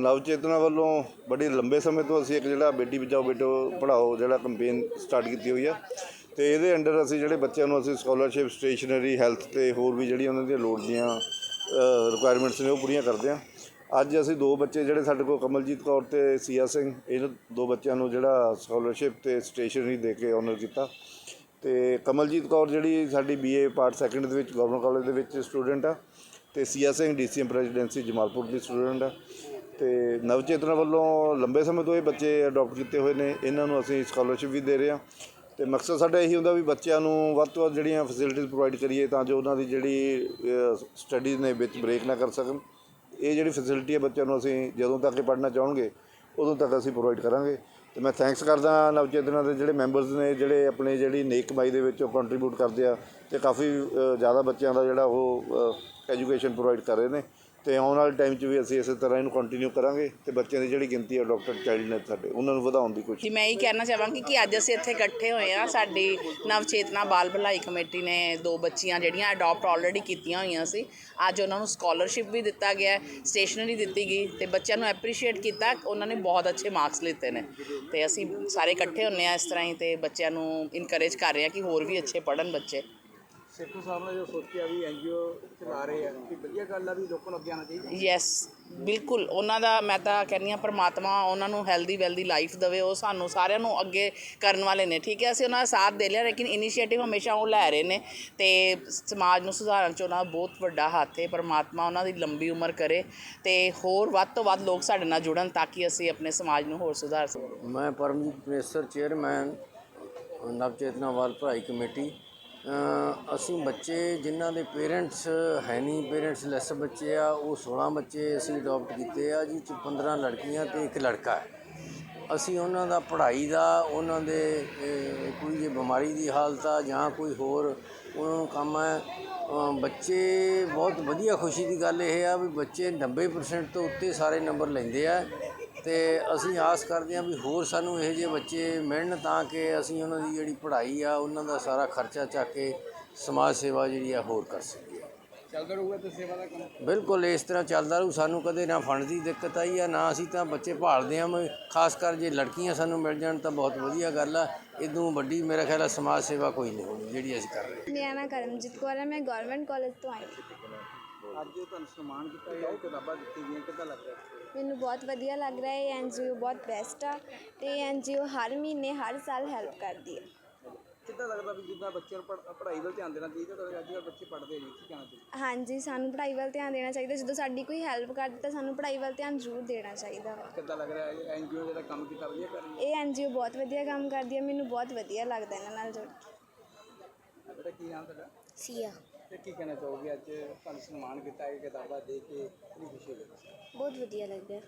ਨਵ ਚੇਤਨਾ ਵੱਲੋਂ ਬੜੀ ਲੰਬੇ ਸਮੇਂ ਤੋਂ ਅਸੀਂ ਇੱਕ ਜਿਹੜਾ ਬੇਟੀ ਬਚਾਓ, ਬੇਟੋ ਪੜਾਓ ਜਿਹੜਾ ਕੈਂਪੇਨ ਸਟਾਰਟ ਕੀਤੀ ਹੋਈ ਆ। ਤੇ ਇਹਦੇ ਅੰਡਰ ਅਸੀਂ ਜਿਹੜੇ ਬੱਚਿਆਂ ਨੂੰ ਅਸੀਂ ਸਕਾਲਰਸ਼ਿਪ ਸਟੇਸ਼ਨਰੀ ਹੈਲਥ ਤੇ ਹੋਰ ਵੀ ਜਿਹੜੀਆਂ ਉਹਨਾਂ ਦੀਆਂ ਲੋੜ ਦੀਆਂ ਰਿਕੁਆਇਰਮੈਂਟਸ ਨੇ ਉਹ ਪੂਰੀਆਂ ਕਰਦੇ ਆ। ਅੱਜ ਅਸੀਂ ਦੋ ਬੱਚੇ ਜਿਹੜੇ ਸਾਡੇ ਕੋਲ ਕਮਲਜੀਤ ਕੌਰ ਤੇ ਸੀਆ ਸਿੰਘ ਇਹਨਾਂ ਦੋ ਬੱਚਿਆਂ ਨੂੰ ਜਿਹੜਾ ਸਕਾਲਰਸ਼ਿਪ ਤੇ ਸਟੇਸ਼ਨਰੀ ਦੇ ਕੇ ਆਨਰ ਕੀਤਾ। ਤੇ ਕਮਲਜੀਤ ਕੌਰ ਜਿਹੜੀ ਸਾਡੀ ਬੀਏ ਪਾਰਟ ਸੈਕੰਡ ਦੇ ਵਿੱਚ ਗਵਰਨਮੈਂਟ ਕਾਲਜ ਦੇ ਵਿੱਚ ਸਟੂਡੈਂਟ ਆ। ਤੇ ਸੀਆ ਸਿੰਘ ਡੀਸੀਐਮ ਪ੍ਰੈਜ਼ੀਡੈਂਸੀ ਜਮਾਲਪੁਰ ਦੀ ਸਟੂਡੈਂਟ ਆ। ਤੇ ਨਵਚੇਤਨਾ ਵੱਲੋਂ ਲੰਬੇ ਸਮੇਂ ਤੋਂ ਇਹ ਬੱਚੇ ਅਡਾਪਟ ਕੀਤੇ ਹੋਏ ਨੇ, ਇਹਨਾਂ ਨੂੰ ਅਸੀਂ ਸਕਾਲਰਸ਼ਿਪ ਵੀ ਦੇ ਰਹੇ ਹਾਂ। ਤੇ ਮਕਸਦ ਸਾਡਾ ਇਹੀ ਹੁੰਦਾ ਵੀ ਬੱਚਿਆਂ ਨੂੰ ਵੱਧ ਤੋਂ ਵੱਧ ਜਿਹੜੀਆਂ ਫੈਸਿਲਿਟੀਜ਼ ਪ੍ਰੋਵਾਈਡ ਕਰੀਏ ਤਾਂ ਜੋ ਉਹਨਾਂ ਦੀ ਜਿਹੜੀ ਸਟੱਡੀਜ਼ ਨੇ ਵਿੱਚ ਬ੍ਰੇਕ ਨਾ ਕਰ ਸਕਣ। ਇਹ ਜਿਹੜੀ ਫੈਸਿਲਿਟੀ ਹੈ ਬੱਚਿਆਂ ਨੂੰ ਅਸੀਂ ਜਦੋਂ ਤੱਕ ਇਹ ਪੜ੍ਹਨਾ ਚਾਹਣਗੇ, ਉਦੋਂ ਤੱਕ ਅਸੀਂ ਪ੍ਰੋਵਾਈਡ ਕਰਾਂਗੇ। ਤੇ ਮੈਂ ਥੈਂਕਸ ਕਰਦਾ ਨਵਚੇਤਨਾ ਦੇ ਜਿਹੜੇ ਮੈਂਬਰਸ ਨੇ, ਜਿਹੜੇ ਆਪਣੇ ਜਿਹੜੀ ਨੇਕ ਕਮਾਈ ਦੇ ਵਿੱਚ ਉਹ ਕੰਟਰੀਬਿਊਟ ਕਰਦੇ ਆ ਤੇ ਕਾਫੀ ਜ਼ਿਆਦਾ ਬੱਚਿਆਂ ਦਾ ਜਿਹੜਾ ਉਹ ਐਜੂਕੇਸ਼ਨ ਪ੍ਰੋਵਾਈਡ ਕਰ ਰਹੇ ਨੇ। ਤੇ ਆਉਣ ਵਾਲੇ ਟਾਈਮ 'ਚ ਵੀ ਅਸੀਂ ਇਸੇ ਤਰ੍ਹਾਂ ਇਹਨੂੰ ਕੰਟੀਨਿਊ ਕਰਾਂਗੇ ਤੇ ਬੱਚਿਆਂ ਦੀ ਜਿਹੜੀ ਗਿਣਤੀ ਹੈ ਡਾਕਟਰ ਚਾਈਲਡ ਨੇ ਸਾਡੇ, ਉਹਨਾਂ ਨੂੰ ਵਧਾਉਣ ਦੀ ਕੋਸ਼ਿਸ਼ ਜੀ, ਮੈਂ ਇਹ ਕਹਿਣਾ ਚਾਹਾਂਗੀ ਕਿ ਅੱਜ ਅਸੀਂ ਇੱਥੇ ਇਕੱਠੇ ਹੋਏ ਆ ਸਾਡੀ ਨਵਚੇਤਨਾ ਬਾਲ ਭਲਾਈ ਕਮੇਟੀ ਨੇ ਦੋ ਬੱਚੀਆਂ ਜਿਹੜੀਆਂ ਅਡਾਪਟ ਆਲਰੇਡੀ ਕੀਤੀਆਂ ਹੋਈਆਂ ਸੀ। ਅੱਜ ਉਹਨਾਂ ਨੂੰ ਸਕਾਲਰਸ਼ਿਪ ਵੀ ਦਿੱਤਾ ਗਿਆ ਸਟੇਸ਼ਨਰੀ ਦਿੱਤੀ ਗਈ ਤੇ ਬੱਚਿਆਂ ਨੂੰ ਐਪਰੀਸ਼ੀਏਟ ਕੀਤਾ। ਉਹਨਾਂ ਨੇ ਬਹੁਤ ਅੱਛੇ ਮਾਰਕਸ ਲਿੱਤੇ ਨੇ। ਤੇ ਅਸੀਂ ਸਾਰੇ ਇਕੱਠੇ ਹੁੰਨੇ ਆ ਇਸ ਤਰ੍ਹਾਂ ਹੀ ਤੇ ਬੱਚਿਆਂ ਨੂੰ ਇਨਕਰੇਜ ਕਰ ਰਹੇ ਆ ਕਿ ਹੋਰ ਵੀ ਅੱਛੇ ਪੜ੍ਹਨ ਬੱਚੇ। ਸੇਖੂ ਸਾਹਿਬ ਨੇ ਜੋ ਸੋਚਿਆ ਵੀ ਐਨਜੀਓ ਚਲਾ ਰਹੇ ਆ ਕਿ ਵਧੀਆ ਗੱਲ ਆ ਵੀ ਲੋਕਾਂ ਨੂੰ ਅੱਗੇ ਆਉਣਾ ਚਾਹੀਦਾ। ਯੈਸ ਬਿਲਕੁਲ। ਉਹਨਾਂ ਦਾ ਮੈਂ ਤਾਂ ਕਹਿੰਦੀ ਹਾਂ ਪਰਮਾਤਮਾ ਉਹਨਾਂ ਨੂੰ ਹੈਲਦੀ ਵੈਲਦੀ ਲਾਈਫ ਦੇਵੇ ਉਹ ਸਾਨੂੰ ਸਾਰਿਆਂ ਨੂੰ ਅੱਗੇ ਕਰਨ ਵਾਲੇ ਨੇ। ਠੀਕ ਹੈ ਅਸੀਂ ਉਹਨਾਂ ਦਾ ਸਾਥ ਦੇ ਲਿਆ ਲੇਕਿਨ ਇਨੀਸ਼ੀਏਟਿਵ ਹਮੇਸ਼ਾ ਉਹ ਲੈ ਰਹੇ ਨੇ ਤੇ ਸਮਾਜ ਨੂੰ ਸੁਧਾਰਨ 'ਚ ਉਹਨਾਂ ਦਾ ਬਹੁਤ ਵੱਡਾ ਹੱਥ ਹੈ। ਪਰਮਾਤਮਾ ਉਹਨਾਂ ਦੀ ਲੰਬੀ ਉਮਰ ਕਰੇ ਤੇ ਹੋਰ ਵੱਧ ਤੋਂ ਵੱਧ ਲੋਕ ਸਾਡੇ ਨਾਲ ਜੁੜਨ ਤਾਂ ਕਿ ਅਸੀਂ ਆਪਣੇ ਸਮਾਜ ਨੂੰ ਹੋਰ ਸੁਧਾਰ ਸਕੀਏ। ਮੈਂ ਪਰਮਜੀਤ ਪ੍ਰੇਸਰ ਚੇਅਰਮੈਨ ਨਵ ਚੇਤਨਾ ਵਾਲ ਭਲਾਈ ਕਮੇਟੀ ਅਸੀਂ ਬੱਚੇ ਜਿਨ੍ਹਾਂ ਦੇ ਪੇਰੈਂਟਸ ਹੈ ਨਹੀਂ, ਪੇਰੈਂਟਸ ਲੈਸ ਬੱਚੇ ਆ, ਉਹ 16 ਬੱਚੇ ਅਸੀਂ ਅਡਾਪਟ ਕੀਤੇ ਆ ਜਿਹ 'ਚ 15 ਲੜਕੀਆਂ ਤੇ ਇੱਕ ਲੜਕਾ ਹੈ। ਅਸੀਂ ਉਹਨਾਂ ਦਾ ਪੜ੍ਹਾਈ ਦਾ, ਉਹਨਾਂ ਦੇ ਕੋਈ ਜੇ ਬਿਮਾਰੀ ਦੀ ਹਾਲਤ ਆ ਜਾਂ ਕੋਈ ਹੋਰ, ਉਹਨਾਂ ਨੂੰ ਕੰਮ ਹੈ ਬੱਚੇ ਬਹੁਤ ਵਧੀਆ ਖੁਸ਼ੀ ਦੀ ਗੱਲ ਇਹ ਆ ਵੀ ਬੱਚੇ 90% ਤੋਂ ਉੱਤੇ ਸਾਰੇ ਨੰਬਰ ਲੈਂਦੇ ਆ। ਤੇ ਅਸੀਂ ਆਸ ਕਰਦੇ ਹਾਂ ਵੀ ਹੋਰ ਸਾਨੂੰ ਇਹੋ ਜਿਹੇ ਬੱਚੇ ਮਿਲਣ ਤਾਂ ਕਿ ਅਸੀਂ ਉਹਨਾਂ ਦੀ ਜਿਹੜੀ ਪੜ੍ਹਾਈ ਆ ਉਹਨਾਂ ਦਾ ਸਾਰਾ ਖਰਚਾ ਚੱਕ ਕੇ ਸਮਾਜ ਸੇਵਾ ਜਿਹੜੀ ਆ ਹੋਰ ਕਰ ਸਕੀਏ। ਚੱਲਦਾ ਰਹੂਗਾ ਤੇ ਸੇਵਾ ਦਾ ਕੰਮ? ਬਿਲਕੁਲ ਇਸ ਤਰ੍ਹਾਂ ਚੱਲਦਾ ਰਹੂ। ਸਾਨੂੰ ਕਦੇ ਨਾ ਫੰਡ ਦੀ ਦਿੱਕਤ ਆਈ ਆ ਨਾ ਅਸੀਂ ਤਾਂ ਬੱਚੇ ਭਾਲਦੇ ਹਾਂ। ਮੈਂ ਖਾਸ ਕਰ ਜੇ ਲੜਕੀਆਂ ਸਾਨੂੰ ਮਿਲ ਜਾਣ ਤਾਂ ਬਹੁਤ ਵਧੀਆ ਗੱਲ ਆ। ਇਦੋਂ ਵੱਡੀ ਮੇਰਾ ਖਿਆਲ ਆ ਸਮਾਜ ਸੇਵਾ ਕੋਈ ਨਹੀਂ ਹੋਣੀ ਜਿਹੜੀ ਅਸੀਂ ਕਰ ਰਹੇ ਮੇਰਾ ਨਾਮ ਕਰਮਜੀਤ ਕੌਰ ਹੈ ਮੈਂ ਗਵਰਨਮੈਂਟ ਕਾਲਜ ਤੋਂ ਆਈ ਹਾਂ। ਅੱਜ ਜੋ ਤੁਹਾਨੂੰ ਸਨਮਾਨ ਕੀਤਾ ਗਿਆ ਕਿਤਾਬਾਂ ਦਿੱਤੀ ਗਈਆਂ ਕਿੱਦਾਂ ਲੱਗ ਰਿਹਾ? ਮੈਨੂੰ ਬਹੁਤ ਵਧੀਆ ਲੱਗ ਰਿਹਾ ਹੈ ਐਨਜੀਓ ਬਹੁਤ ਬੈਸਟ ਆ ਤੇ ਐਨਜੀਓ ਹਰ ਮਹੀਨੇ ਹਰ ਸਾਲ ਹੈਲਪ ਕਰਦੀ ਹੈ ਕਿੱਦਾਂ ਲੱਗਦਾ ਵੀ ਜਿੱਦਾਂ ਬੱਚਿਆਂ ਨੂੰ ਪੜ੍ਹ- ਪੜ੍ਹਾਈ ਵੱਲ ਧਿਆਨ ਦੇਣਾ ਚਾਹੀਦਾ ਤਾਂ ਅੱਜ ਕੱਲ੍ਹ ਬੱਚੇ ਪੜ੍ਹਦੇ ਨਹੀਂ ਕੀ ਕਹਿਣਾ ਚਾਹੀਦਾ? ਹਾਂਜੀ ਸਾਨੂੰ ਪੜ੍ਹਾਈ ਵੱਲ ਧਿਆਨ ਦੇਣਾ ਚਾਹੀਦਾ ਜਦੋਂ ਸਾਡੀ ਕੋਈ ਹੈਲਪ ਕਰਦੀ ਤਾਂ ਸਾਨੂੰ ਪੜ੍ਹਾਈ ਵੱਲ ਧਿਆਨ ਜ਼ਰੂਰ ਦੇਣਾ ਚਾਹੀਦਾ ਵਾ। ਕਿੱਦਾਂ ਲੱਗ ਰਿਹਾ ਹੈ ਐਨਜੀਓ ਜਿਹੜਾ ਕੰਮ ਕੀਤਾ ਵਧੀਆ ਕਰ ਰਹੀ? ਇਹ ਐਨਜੀਓ ਬਹੁਤ ਵਧੀਆ ਕੰਮ ਕਰਦੀ ਹੈ ਮੈਨੂੰ ਬਹੁਤ ਵਧੀਆ ਲੱਗਦਾ ਇਹਨਾਂ ਨਾਲ ਜੁੜ ਕੇ। ਹੈ ਬੇਟਾ ਕੀ ਨਾਮ ਤੁਹਾਡਾ? ਸੀਆ। ਤੇ ਕੀ ਕਹਿਣਾ ਚਾਹੋਗੇ? ਅੱਜ ਤੁਹਾਨੂੰ ਸਨਮਾਨ ਕੀਤਾ ਇਹ ਕਿਤਾਬਾਂ ਦੇ ਕੇ ਕਿੰਨੀ ਖੁਸ਼ੀ ਹੋਈ? ਬਹੁਤ ਵਧੀਆ ਲੱਗਿਆ।